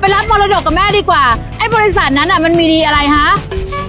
ไปรับมรดกกับแม่ดีกว่า ไอ้บริษัทนั้นอะมันมีดีอะไรฮะ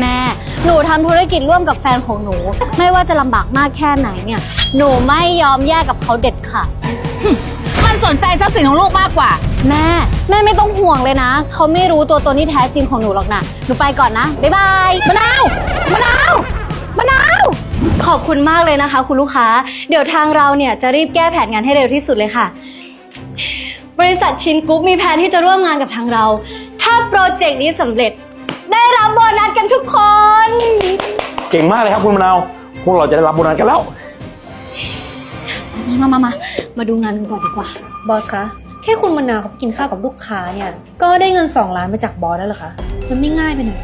แม่ หนูทำธุรกิจร่วมกับแฟนของหนู ไม่ว่าจะลำบากมากแค่ไหนเนี่ย หนูไม่ยอมแยกกับเขาเด็ดขาด มันสนใจทรัพย์สินของลูกมากกว่า แม่ แม่ไม่ต้องห่วงเลยนะ เขาไม่รู้ตัวตนที่แท้จริงของหนูหรอกนะ หนูไปก่อนนะ บ๊ายบาย มะนาว มะนาว มะนาว ขอบคุณมากเลยนะคะ คุณลูกค้า เดี๋ยวทางเราเนี่ยจะรีบแก้แผนงานให้เร็วที่สุดเลยค่ะ บริษัทชินกรุ๊ปมีแผนที่จะร่วมงานกับทางเรา ถ้าโปรเจกต์นี้สำเร็จ ได้รับโบนัสกันทุกคน เก่งมากเลยครับคุณมะนาว พวกเราจะได้รับโบนัสกันแล้ว มามามามาดูงานกันก่อนดีกว่า บอสคะแค่คุณมะนาวเขาไปกินข้าวกับลูกค้าเนี่ยก็ได้เงิน 2 ล้านมาจากบอสแล้วเหรอคะมันไม่ง่ายไปหน่อย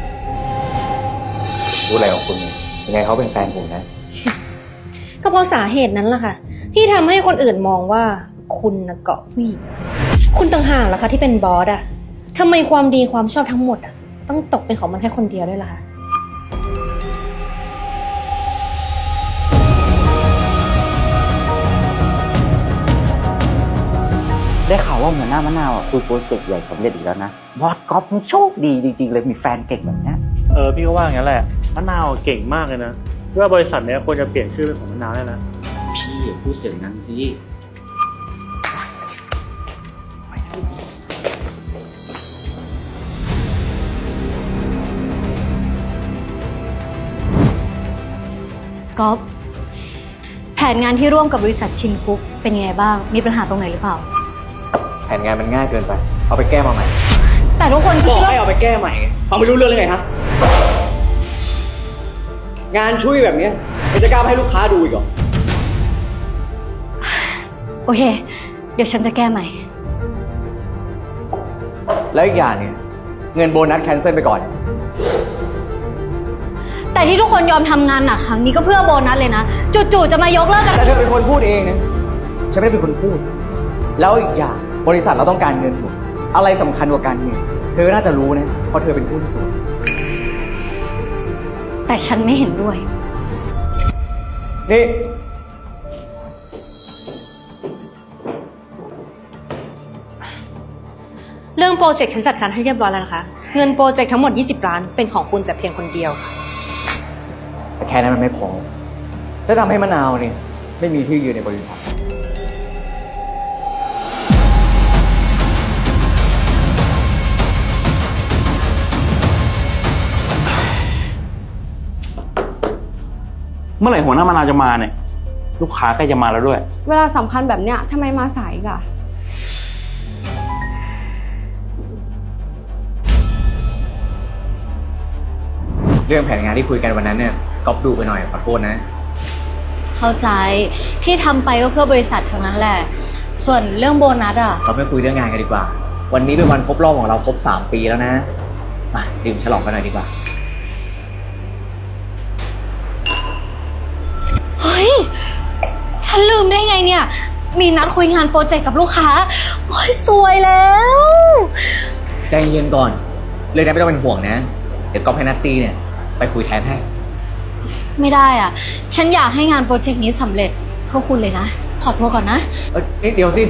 พูดอะไรของคุณเนี่ยยังไงเขาเป็นแฟนผมนะ ก็เพราะสาเหตุนั้นแหละค่ะ ที่ทำให้คนอื่นมองว่าคุณนะเกาะผู้หญิง คุณต่างหากล่ะคะที่เป็นบอสอะทำไมความดีความชอบทั้งหมดอะต้องตกเป็นของมันแค่คนเดียวด้วยล่ะคะได้ข่าวว่าหัวหน้ามะนาวอะคุยโปรเจกต์ใหญ่สำเร็จอีกแล้วนะบอสก๊อฟมันโชคดีจริงๆเลยมีแฟนเก่งแบบเนี้ยเออพี่ก็ว่าอย่างนั้นแหละมะนาวเก่งมากเลยนะว่าบริษัทเนี้ยควรจะเปลี่ยนชื่อเป็นของมะนาวได้แล้วพี่อย่าพูดเสียงนั้นสิ ก๊อฟแผนงานที่ร่วมกับบริษัทชินกรุ๊ปเป็นยังไงบ้าง มีปัญหาตรงไหนหรือเปล่า แผนงานมันง่ายเกินไป เอาไปแก้มาใหม่ แต่ทุกคนบคิอดกว่าให้เอาไปแก้ใหม่ไงฟังไม่รู้เรื่องเลยไงฮะ งานช่วยแบบเนี้ยมันจะกล้าให้ลูกค้าดูอีกเหรอ โอเค เดี๋ยวฉันจะแก้ใหม่ แล้วอีกอย่างเนี่ยเงินโบนัสแคนเซิลไปก่อน แต่ที่ทุกคนยอมทำงานหนักครั้งนี้ก็เพื่อโบนัสเลยนะ จู่ๆจะมายกเลิกกัน แต่เธอเป็นคนพูดเองนะฉันไม่ได้เป็นคนพูด แล้วอีกอย่างบริษัทเราต้องการเงินหมดอะไรสำคัญกว่าการเงินเธอน่าจะรู้นะเพราะเธอเป็นผู้ที่สุดแต่ฉันไม่เห็นด้วย นี่ เรื่องโปรเจกต์ฉันจัดการให้เรียบร้อยแล้วนะคะ เงินโปรเจกต์ทั้งหมด 20 ล้าน เป็นของคุณแต่เพียงคนเดียวค่ะ แต่แค่นั้นมันไม่พอจะทำให้มะนาวเนี่ยไม่มีที่ยืนในบริษัทเมื่อไหร่หัวหน้ามะนาวจะมาเนี่ย ลูกค้าใกล้จะมาแล้วด้วย เวลาสำคัญแบบเนี้ยทำไมมาสายอีกอะ เรื่องแผนงานที่คุยกันวันนั้นเนี่ยก๊อปดูไปหน่อยขอโทษนะ เข้าใจที่ทำไปก็เพื่อบริษัททั้งนั้นแหละ ส่วนเรื่องโบนัสอะ เราไม่คุยเรื่องงานกันดีกว่า วันนี้เป็นวันครบรอบของเราครบสามปีแล้วนะมาดื่มฉลองกันหน่อยดีกว่า เฮ้ย ฉันลืมได้ไงเนี่ย มีนัดคุยงานโปรเจกต์กับลูกค้า โอ้ยสวยแล้ว ใจเย็นก่อน เลยนะไม่ต้องเป็นห่วงนะ เดี๋ยวก๊อฟให้นัตตี้เนี่ย ไปคุยแทนให้ ไม่ได้อะ ฉันอยากให้งานโปรเจกต์นี้สำเร็จเพื่อคุณเลยนะ ขอตัวก่อนนะ เอ้ยนิดเดียวสิ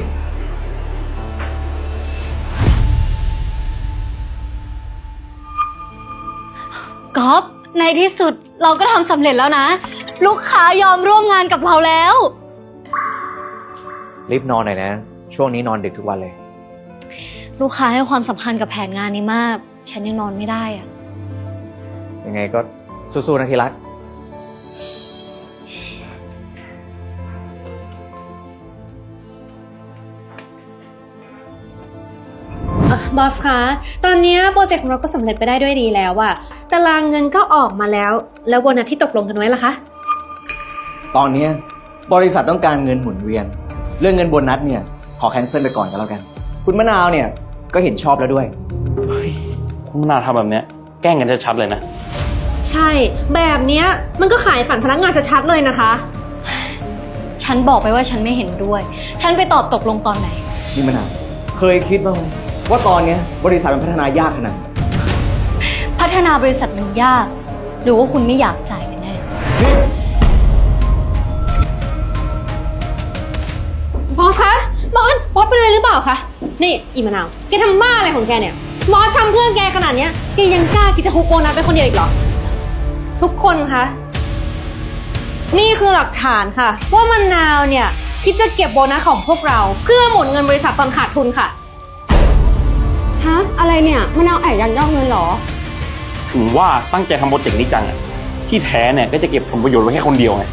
ก๊อฟในที่สุดเราก็ทำสำเร็จแล้วนะ ลูกค้ายอมร่วมงานกับเราแล้ว รีบนอนหน่อยนะ ช่วงนี้นอนดึกทุกวันเลย ลูกค้าให้ความสำคัญกับแผนงานนี้มาก ฉันยังนอนไม่ได้อะ ยังไงก็สู้ๆนะที่รักบอสคะ ตอนนี้โปรเจกต์ของเราก็สำเร็จไปได้ด้วยดีแล้วอะตารางเงินก็ออกมาแล้ว แล้วโบนัสที่ตกลงกันไว้ล่ะคะ ตอนเนี้ยบริษัทต้องการเงินหมุนเวียน เรื่องเงินโบนัสเนี่ย ขอแคนเซิลไปก่อนก็แล้วกัน คุณมะนาวเนี่ยก็เห็นชอบแล้วด้วย คุณมะนาวทำแบบเนี้ยแกล้งกันชัดๆเลยนะ ใช่ แบบเนี้ยมันก็ขายฝันพนักงานชัดๆเลยนะคะ ฉันบอกไปว่าฉันไม่เห็นด้วย ฉันไปตอบตกลงตอนไหน นี่มะนาวเคยคิดบ้างไหมว่าตอนเนี้ยบริษัทมันพัฒนายากขนาดไหนพัฒนาบริษัทมันยาก หรือว่าคุณไม่อยากจ่ายกันแน่ บอสคะบอสบอสเป็นอะไรหรือเปล่าคะ นี่อีมะนาวแกทำบ้าอะไรของแกเนี่ยบอสทำเพื่อแกขนาดเนี้ยแกยังกล้าคิดจะฮุกโบนัสไปคนเดียวอีกเหรอ ทุกคนคะ นี่คือหลักฐานค่ะ ว่ามะนาวเนี่ย คิดจะเก็บโบนัสของพวกเราเพื่อหมุนเงินบริษัทตอนขาดทุนค่ะ ฮะ อะไรเนี่ยมะนาวแอบยักยอกเงินเหรอ ถึงว่าตั้งใจทำโปรเจกต์นี้จังอะที่แท้เนี่ยก็จะเก็บผลประโยชน์ไว้แค่คนเดียวไง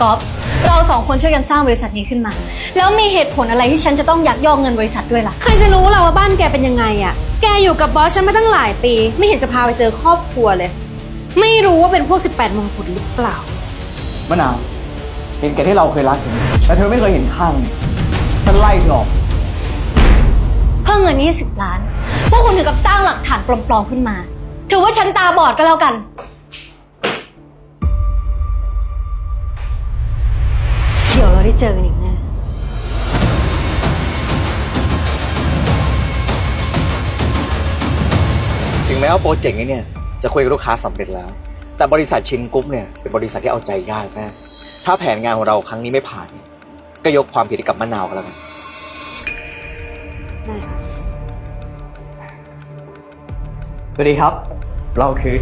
ก๊อฟเราสองคนช่วยกันสร้างบริษัทนี้ขึ้นมา แล้วมีเหตุผลอะไรที่ฉันจะต้องยักยอกเงินบริษัทด้วยล่ะ ใครจะรู้ล่ะว่าบ้านแกเป็นยังไงอะแกอยู่กับบอสฉันมาตั้งหลายปี ไม่เห็นจะพาไปเจอครอบครัวเลย ไม่รู้ว่าเป็นพวก 18มงกุฎหรือเปล่า มะนาวเห็นแก่ที่เราเคยรักเธอแต่เธอไม่เคยเห็นค่ามันฉันไล่เธอออก เพื่อเงิน 20 ล้าน พวกคุณถึงกับสร้างหลักฐานปลอมๆขึ้นมา ถือว่าฉันตาบอดก็แล้วกัน เดี๋ยวเราได้เจอกันอีกแน่ ถึงแม้ว่าโปรเจกต์นี้เนี่ย จะคุยกับลูกค้าสำเร็จแล้ว แต่บริษัทชินกรุ๊ปเนี่ยเป็นบริษัทที่เอาใจยากมากถ้าแผนงานของเราครั้งนี้ไม่ผ่านเนี่ยก็ยกความผิดให้กับมะนาวกันแล้วกันสวัสดีครับ เราคือ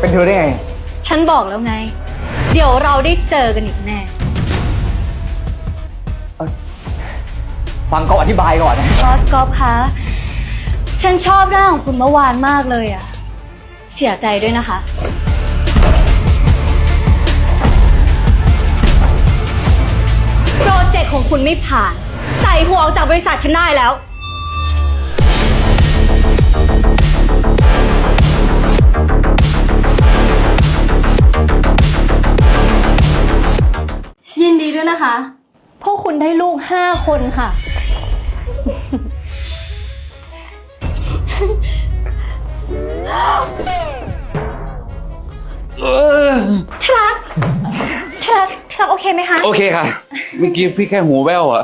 เป็นเธอได้ไง ฉันบอกแล้วไง เดี๋ยวเราได้เจอกันอีกแน่ ฟังเขาอธิบายก่อนนะบอสกอฟคะฉันชอบหน้าของคุณเมื่อวานมากเลยอะเสียใจด้วยนะคะ โปรเจกต์ของคุณไม่ผ่าน ใส่หัวออกจากบริษัทฉันได้แล้ว ยินดีด้วยนะคะ พวกคุณได้ลูกห้าคนค่ะ ที่รักที่รักที่รักโอเคไหมคะ โอเคค่ะ เมื่อกี้พี่แค่หูแว่วอะ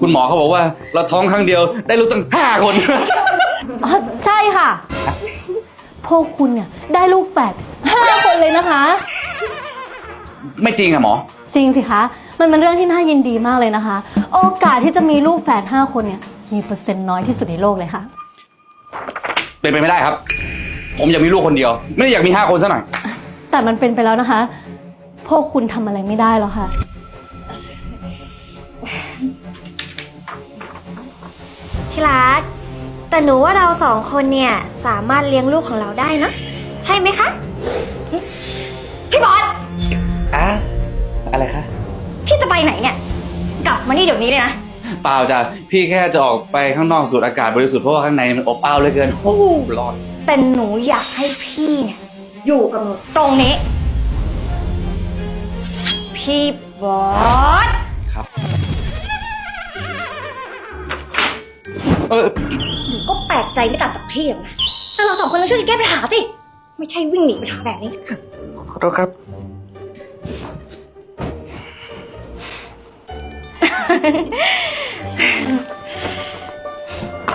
คุณหมอเขาบอกว่าเราท้องครั้งเดียวได้ลูกตั้งห้าคน อ๋อใช่ค่ะ พวกคุณเนี่ยได้ลูกแฝดห้าคนเลยนะคะ ไม่จริงอะหมอ จริงสิคะ มันเป็นเรื่องที่น่ายินดีมากเลยนะคะ โอกาสที่จะมีลูกแฝดห้าคนเนี่ยมีเปอร์เซ็นต์น้อยที่สุดในโลกเลยค่ะ เป็นไปไม่ได้ครับ ผมอยากมีลูกคนเดียว ไม่ได้อยากมีห้าคนซะหน่อย แต่มันเป็นไปแล้วนะคะ พวกคุณทำอะไรไม่ได้แล้วค่ะ ที่รัก แต่หนูว่าเราสองคนเนี่ย สามารถเลี้ยงลูกของเราได้นะ ใช่ไหมคะ พี่บอส อะอะไรคะ พี่จะไปไหนเนี่ย กลับมานี่เดี๋ยวนี้เลยนะ เปล่าจ้ะพี่แค่จะออกไปข้างนอกสูดอากาศบริสุทธิ์เพราะว่าข้างในมันอบอ้าวเหลือเกินโอ้โหร้อน แต่หนูอยากให้พี่เนี่ยอยู่กับหนูตรงนี้ พี่บอสครับ เออหนูก็แปลกใจไม่ต่างจากพี่หรอกนะแต่เราสองคนเราช่วยกันแก้ปัญหาสิ ไม่ใช่วิ่งหนีปัญหาแบบนี้ ขอโทษครับ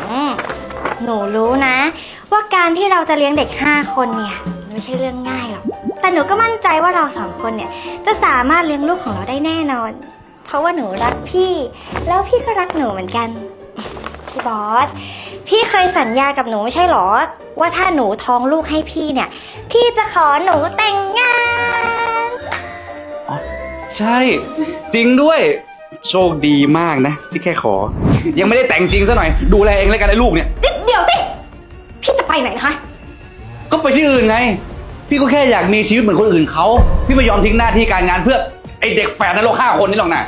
อืมหนูรู้นะ ว่าการที่เราจะเลี้ยงเด็ก 5 คนเนี่ยมันไม่ใช่เรื่องง่ายหรอก แต่หนูก็มั่นใจว่าเราสองคนเนี่ย จะสามารถเลี้ยงลูกของเราได้แน่นอน เพราะว่าหนูรักพี่ แล้วพี่ก็รักหนูเหมือนกัน พี่บอส พี่เคยสัญญากับหนูไม่ใช่หรอ ว่าถ้าหนูท้องลูกให้พี่เนี่ย พี่จะขอหนูแต่งงาน ใช่ จริงด้วย โชคดีมากนะ ที่แค่ขอ ยังไม่ได้แต่งจริงซะหน่อย ดูแลเองแล้วกันไอ้ลูกเนี่ย เดี๋ยวสิ พี่จะไปไหนนะคะ ก็ไปที่อื่นไง พี่ก็แค่อยากมีชีวิตเหมือนคนอื่นเขาพี่ไม่ยอมทิ้งหน้าที่การงานเพื่อไอเด็กแฝดนรกห้าคนนี้หรอกนะ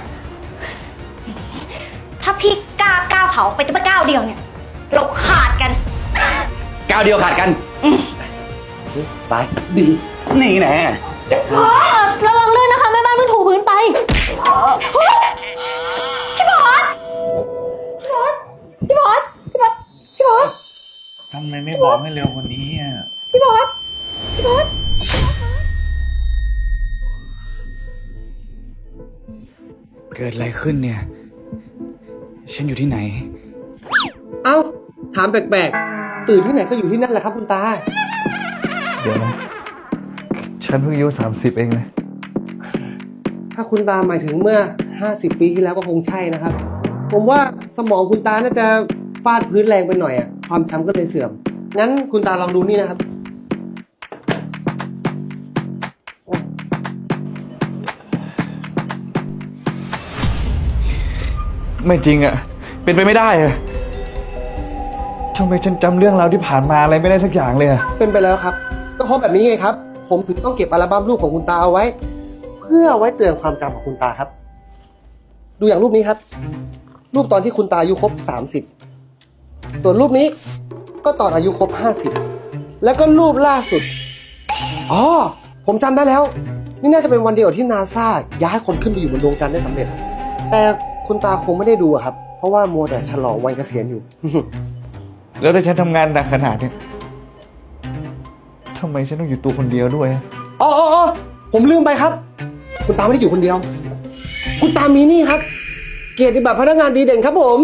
ถ้าพี่กล้าก้าวเขาไปแต่ก้าวเดียวเนี่ย เราขาดกัน ก้าวเดียวขาดกันไปดีนี่แน่ระวังลื่นนะ พี่บอสพี่บอสพี่บอสพี่บอสพี่บอสทำไมไม่บอกให้เร็วกว่านี้อะ พี่บอสพี่บอสเกิดอะไรขึ้นเนี่ย ฉันอยู่ที่ไหน เอ้า ถามแปลกๆ ตื่นที่ไหนก็อยู่ที่นั่นแหละครับคุณตา เดี๋ยวนะ ฉันเพิ่งอายุสามสิบเองนะถ้าคุณตาหมายถึงเมื่อ 50 ปีที่แล้วก็คงใช่นะครับ ผมว่าสมองคุณตาน่าจะฟาดพื้นแรงไปหน่อยอะความจำก็เลยเสื่อม งั้นคุณตาลองดูนี่นะครับ ไม่จริงอะเป็นไปไม่ได้อะทำไมฉันจำเรื่องราวที่ผ่านมาอะไรไม่ได้สักอย่างเลยอะเป็นไปแล้วครับ ก็เพราะแบบนี้ไงครับ ผมถึงต้องเก็บอัลบั้มรูปของคุณตาเอาไว้เพื่อไว้เตือนความจำของคุณตาครับ ดูอย่างรูปนี้ครับ รูปตอนที่คุณตาอายุครบ 30 ส่วนรูปนี้ก็ตอนอายุครบ 50 แล้วก็รูปล่าสุดอ๋อผมจำได้แล้ว นี่น่าจะเป็นวันเดียวที่นาซาย้ายคนขึ้นไปอยู่บนดวงจันทร์ได้สำเร็จ แต่คุณตาคงไม่ได้ดูอะครับ เพราะว่ามัวแต่ฉลองวันเกษียณอยู่ แล้วถ้าฉันทำงานหนักขนาดเนี้ยทำไมฉันต้องอยู่ตัวคนเดียวด้วยอะอ๋ออ๋ออ๋อผมลืมไปครับ คุณตาไม่ได้อยู่คนเดียว คุณตามีนี่ครับ เกียรติบัตรพนักงานดีเด่นครับผม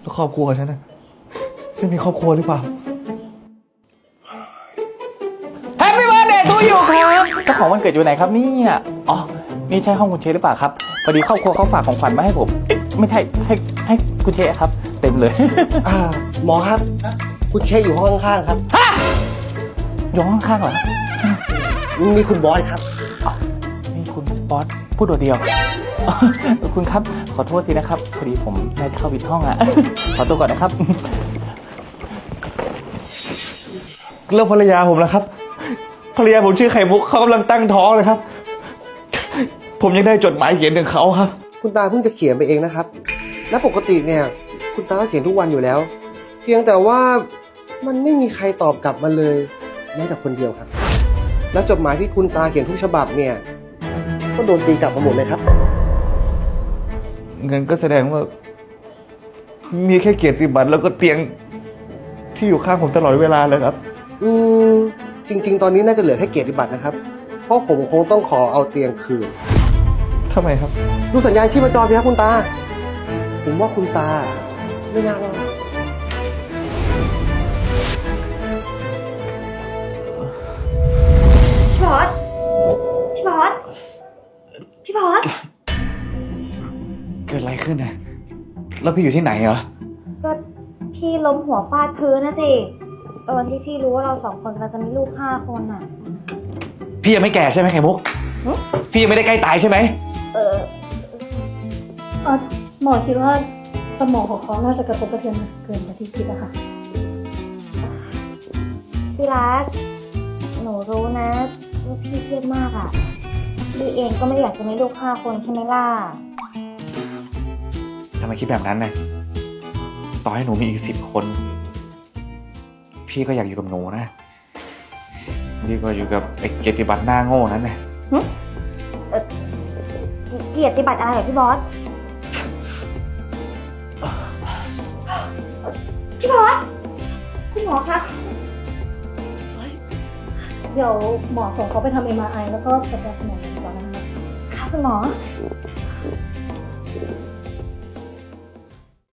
แล้วครอบครัวฉันนะฉันมีครอบครัวหรือเปล่า แฮปปี้เบิร์ดเดย์ทูยูครับเจ้าของวันเกิดอยู่ไหนครับเนี่ยอ๋อ นี่ใช่ห้องคุณเชหรือเปล่าครับ พอดีครอบครัวเขาฝากของขวัญมาให้ผมเอ๊ะไม่ใช่ให้ให้คุณเชครับ เต็มเลย อ่า หมอครับ คุณเชยอยู่ห้องข้างๆครับอยู่ห้องข้างๆเหรอ มีคุณบอสครับนี่ คุณบอสพูดตัวเดียวอ๋อคุณครับ ขอโทษทีนะครับพอดีผมน่าจะเข้าผิดห้องอะ ขอตัวก่อนนะครับ แล้วภรรยาผมล่ะครับ ภรรยาผมชื่อไข่มุกเขากำลังตั้งท้องเลยครับ ผมยังได้จดหมายเขียนถึงเขาครับ คุณตาเพิ่งจะเขียนไปเองนะครับ และปกติเนี่ย คุณตาก็เขียนทุกวันอยู่แล้ว เพียงแต่ว่ามันไม่มีใครตอบกลับมาเลยแม้แต่คนเดียวครับ แล้วจดหมายที่คุณตาเขียนทุกฉบับเนี่ย ก็โดนตีกลับมาหมดเลยครับ เงินก็แสดงว่า มีแค่เกียรติบัตรแล้วก็เตียงที่อยู่ข้างผมตลอดเวลาเลยครับ อืมจริง ๆ ตอนนี้น่าจะเหลือแค่เกียรติบัตรนะครับ เพราะผมคงต้องขอเอาเตียงคืนทำไมครับ ดูสัญญาณชีพจรสิครับคุณตา ผมว่าคุณตา ไม่น่ารอดพี่บอส ขึ้นนะแล้วพี่อยู่ที่ไหนเหรอ ก็พี่ล้มหัวฟาดพื้นนะสิตอนที่พี่รู้ว่าเราสองคนเราจะมีลูกห้าคนอะ พี่ยังไม่แก่ใช่ไหมไข่มุก พี่ยังไม่ได้ใกล้ตายใช่ไหม เออเอ่อหมอคิดว่าสมองของเขาน่าจะกระทบกระเทือนหนักเกินกว่าที่คิดอะค่ะ พี่รักหนูรู้นะว่าพี่เครียดมากอะพี่เองก็ไม่ได้อยากจะมีลูกห้าคนใช่ไหมล่ะทำ ไมคิดแบบนั้นนะต่อให้หนูมีอีกสิบคน พี่ก็อยากอยู่กับหนูนะดีกว่าอยู่กับไอ้เกียรติบัตรหน้าโง่นั้นนะเกียรติบัตรอะไรเหรอพี่บอส พี่บอส พี่หมอคะเดี๋ยวหมอส่งเขาไปทำ MRI แล้วก็สแกนสมองก่อนนะคะค่ะคุณหมอ